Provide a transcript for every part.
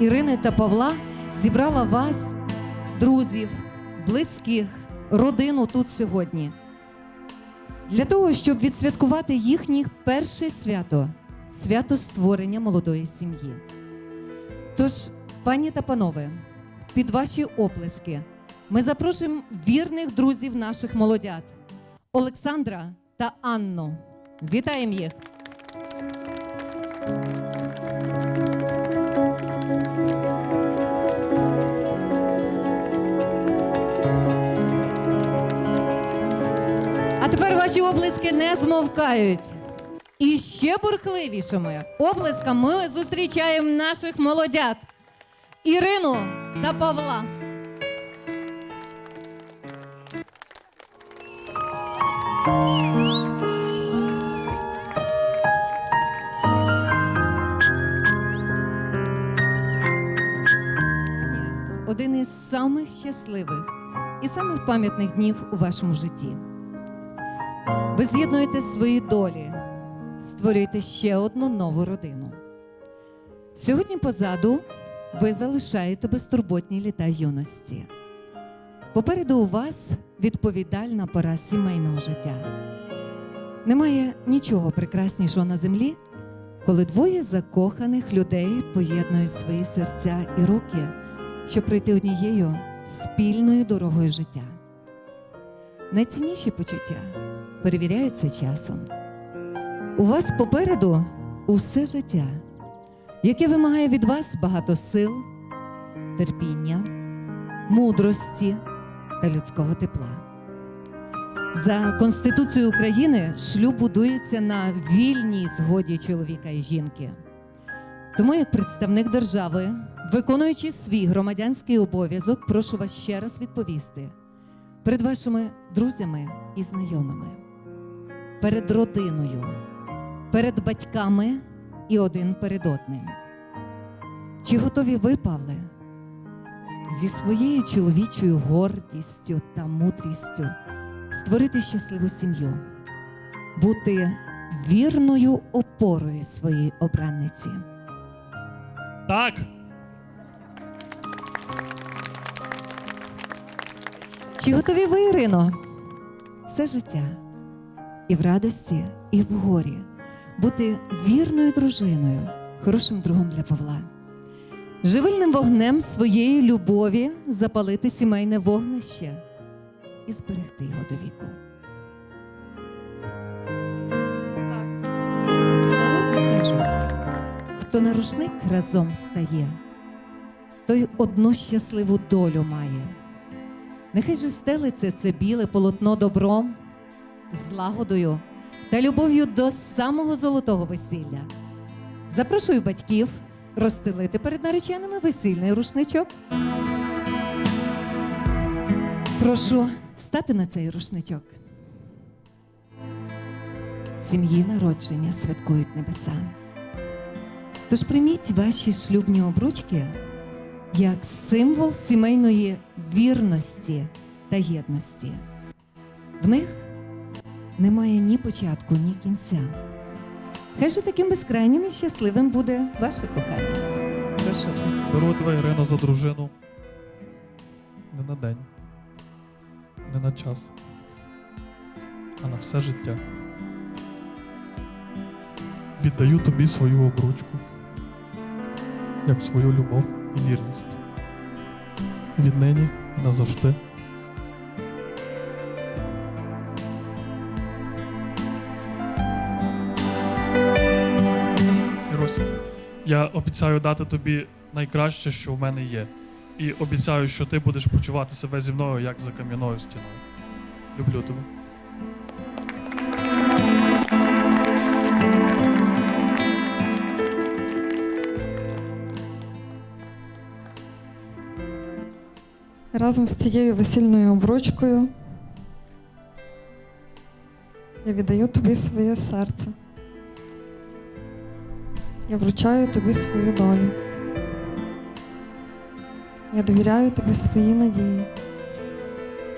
Ірини та Павла зібрала вас, друзів, близьких, родину тут сьогодні. Для того, щоб відсвяткувати їхнє перше свято свято створення молодої сім'ї. Тож, пані та панове, під ваші оплески ми запрошуємо вірних друзів наших молодят Олександра та Анну. Вітаємо їх! Ваші облиски не змовкають. І ще бурхливішими облисками ми зустрічаємо наших молодят Ірину та Павла. Один із самих щасливих і самих пам'ятних днів у вашому житті. Ви з'єднуєте свої долі, створюєте ще одну нову родину. Сьогодні позаду ви залишаєте безтурботні літа юності. Попереду у вас відповідальна пора сімейного життя. Немає нічого прекраснішого на землі, коли двоє закоханих людей поєднують свої серця і руки, щоб пройти однією спільною дорогою життя. Найцінніші почуття перевіряються часом. У вас попереду усе життя, яке вимагає від вас багато сил, терпіння, мудрості та людського тепла. За Конституцією України шлюб будується на вільній згоді чоловіка і жінки. Тому, як представник держави, виконуючи свій громадянський обов'язок, прошу вас ще раз відповісти перед вашими друзями і знайомими, перед родиною, перед батьками і один перед одним. Чи готові ви, Павле, зі своєю чоловічою гордістю та мудрістю створити щасливу сім'ю, бути вірною опорою своїй обранниці? Так, Чи готові ви, Ірино? Все життя і в радості, і в горі бути вірною дружиною, хорошим другом для Павла, живильним вогнем своєї любові запалити сімейне вогнище і зберегти його до віку. Хто на рушник разом стає, той одну щасливу долю має. Нехай же стелиться це біле полотно добром, злагодою та любов'ю до самого золотого весілля. Запрошую батьків розстелити перед нареченими весільний рушничок. Прошу стати на цей рушничок. Сім'ї народження святкують небеса. Тож прийміть ваші шлюбні обручки як символ сімейної вірності та єдності. В них немає ні початку, ні кінця. Хай же таким безкрайнім і щасливим буде ваше кохання. Прошу. тебе, Ірино, за дружину. Не на день, не на час, а на все життя. Віддаю тобі свою обручку, як свою любов і вірність. Віднині назавжди. Обіцяю дати тобі найкраще, що в мене є. І обіцяю, що ти будеш почувати себе зі мною як за кам'яною стіною. Люблю тебе. Разом з цією весільною обручкою я віддаю тобі своє серце. Я вручаю тобі свою долю. Я довіряю тобі свої надії.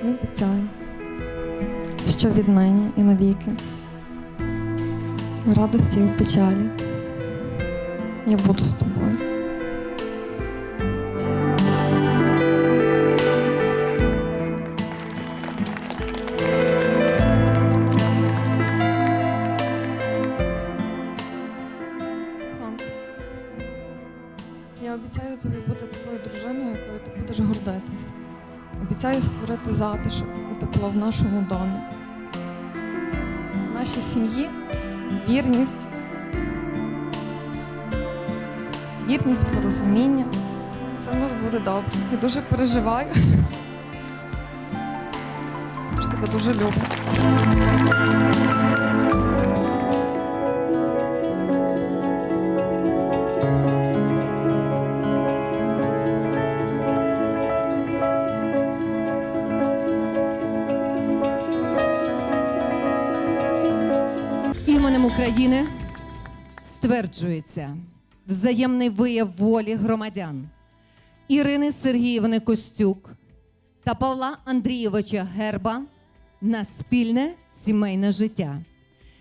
І обіцяю, що віднині і навіки, в радості і в печалі я буду з тобою. Такою дружиною, якою ти будеш гордитись. Обіцяю створити затишок і тепло в нашому домі. В нашій сім'ї вірність, вірність, порозуміння. Це в нас буде добре. Я дуже переживаю. Я тебе дуже люблю. України стверджується взаємний вияв волі громадян Ірини Сергіївни Костюк та Павла Андрійовича Герба на спільне сімейне життя.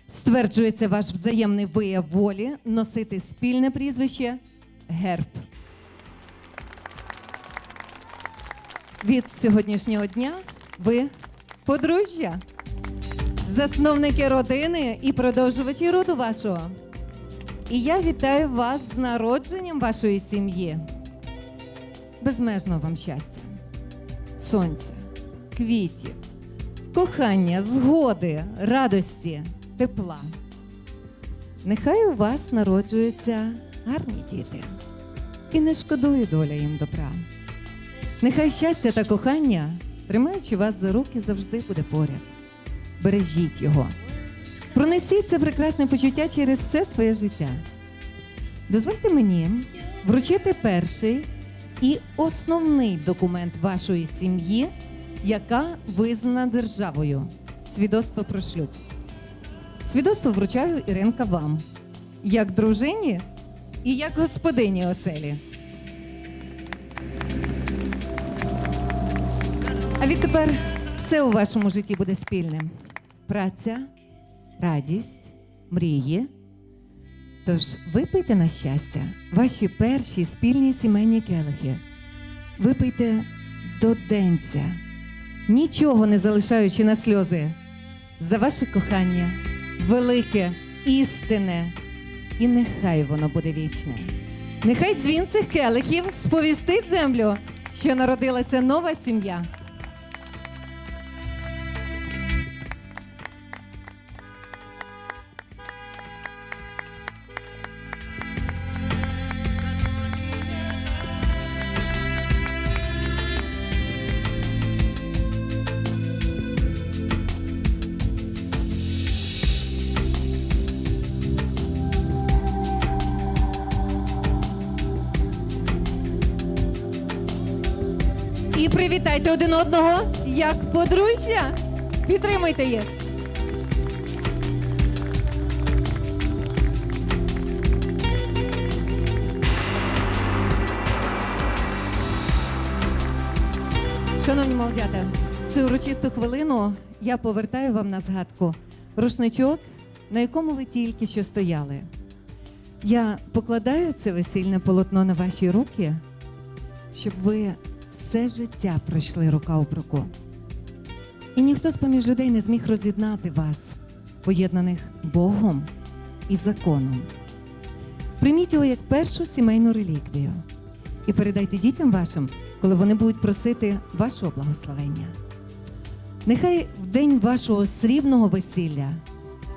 Стверджується ваш взаємний вияв волі носити спільне прізвище Герб. Від сьогоднішнього дня ви подружжя засновники родини і продовжувачі роду вашого. І я вітаю вас з народженням вашої сім'ї. Безмежного вам щастя, сонця, квітів, кохання, згоди, радості, тепла. Нехай у вас народжуються гарні діти. І не шкодує доля їм добра. Нехай щастя та кохання, тримаючи вас за руки, завжди буде поряд бережіть його. Пронесіть це прекрасне почуття через все своє життя. Дозвольте мені вручити перший і основний документ вашої сім'ї, яка визнана державою свідоцтво про шлюб. Свідоцтво вручаю Іринка вам, як дружині і як господині оселі. А відтепер все у вашому житті буде спільним: праця, радість, мрії. Тож випийте на щастя ваші перші спільні сімейні келихи. Випийте до денця, нічого не залишаючи на сльози, за ваше кохання, велике, істинне, і нехай воно буде вічне. Нехай дзвін цих келихів сповістить землю, що народилася нова сім'я. Привітайте один одного як подружжя. Підтримуйте їх. Шановні молодята, цю урочисту хвилину я повертаю вам на згадку рушничок, на якому ви тільки що стояли. Я покладаю це весільне полотно на ваші руки, щоб ви все життя пройшли рука об руку. І ніхто з поміж людей не зміг роз'єднати вас, поєднаних Богом і законом. Прийміть його як першу сімейну реліквію і передайте дітям вашим, коли вони будуть просити вашого благословення. Нехай в день вашого срібного весілля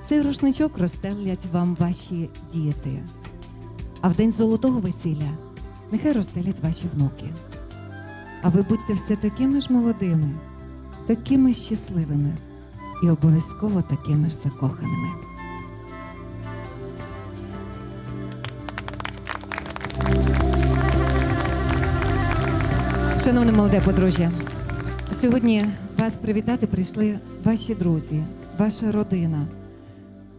цей рушничок розстелять вам ваші діти, а в день золотого весілля нехай розстелять ваші внуки. А ви будьте все такими ж молодими, такими щасливими і обов'язково такими ж закоханими. Шановне молоде подружжя, сьогодні вас привітати прийшли ваші друзі, ваша родина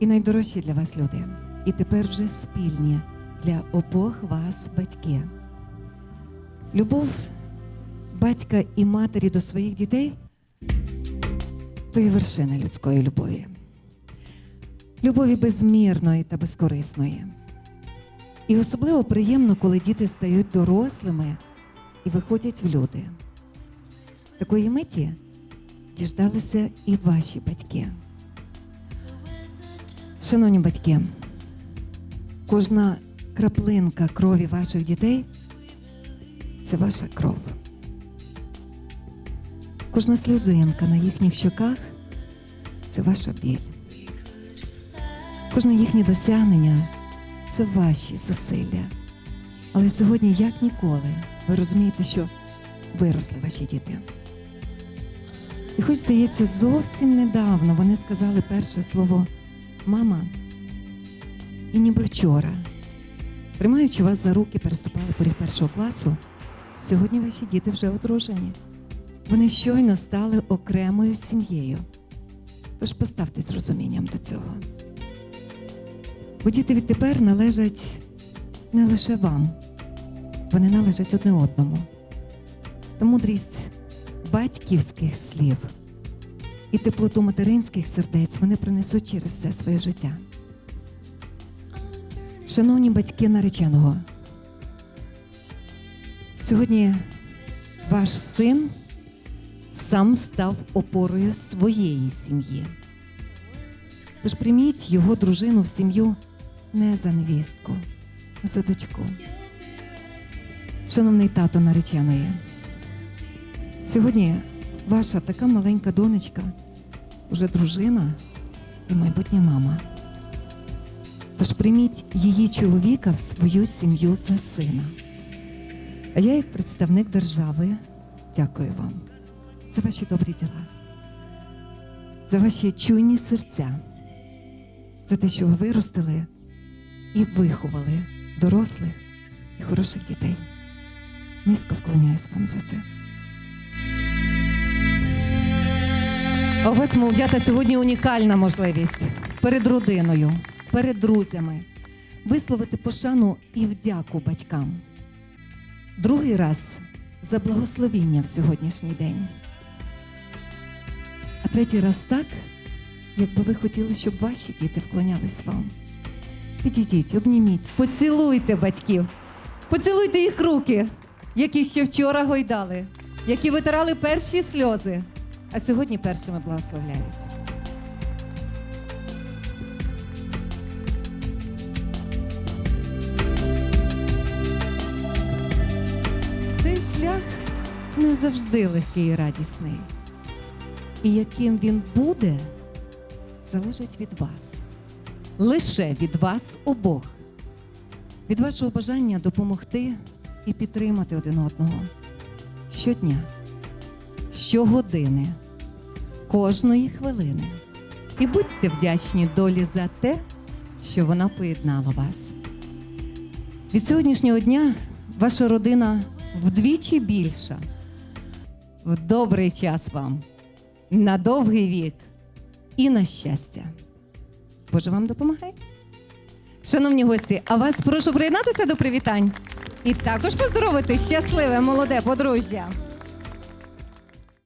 і найдорожчі для вас люди. І тепер вже спільні для обох вас батьки. Любов батька і матері до своїх дітей то є вершина людської любові. Любові безмірної та безкорисної. І особливо приємно, коли діти стають дорослими і виходять в люди. Такої миті діждалися і ваші батьки. Шановні батьки, кожна краплинка крові ваших дітей це ваша кров. Кожна сльозинка на їхніх щоках це ваша біль. Кожне їхнє досягнення це ваші зусилля. Але сьогодні, як ніколи, ви розумієте, що виросли ваші діти. І хоч здається, зовсім недавно вони сказали перше слово мама, і ніби вчора, тримаючи вас за руки, переступали поріг першого класу, сьогодні ваші діти вже одружені. Вони щойно стали окремою сім'єю. Тож поставте з розумінням до цього. Бо діти відтепер належать не лише вам, вони належать одне одному. Та мудрість батьківських слів і теплоту материнських сердець вони принесуть через все своє життя. Шановні батьки нареченого, сьогодні ваш син сам став опорою своєї сім'ї. Тож прийміть його дружину в сім'ю не за невістку, а за дочку. Шановний тато нареченої, сьогодні ваша така маленька донечка, уже дружина і майбутня мама. Тож прийміть її чоловіка в свою сім'ю за сина. А я, як представник держави, дякую вам за ваші добрі діла, за ваші чуйні серця, за те, що ви виростили і виховали дорослих і хороших дітей. Низько вклоняюсь вам за це. А у вас, сьогодні унікальна можливість перед родиною, перед друзями висловити пошану і вдяку батькам. Другий раз за благословіння в сьогоднішній день. Третій раз так, якби ви хотіли, щоб ваші діти вклонялись вам. Підійдіть, обніміть, поцілуйте батьків, поцілуйте їх руки, які ще вчора гойдали, які витирали перші сльози, а сьогодні першими благословляють. Цей шлях не завжди легкий і радісний. І яким він буде, залежить від вас. Лише від вас обох. Від вашого бажання допомогти і підтримати один одного щодня, щогодини, кожної хвилини. І будьте вдячні долі за те, що вона поєднала вас. Від сьогоднішнього дня ваша родина вдвічі більша. В добрий час вам, на довгий вік і на щастя. Боже вам допомагає. Шановні гості, а вас прошу приєднатися до привітань і також поздоровити щасливе молоде подружжя.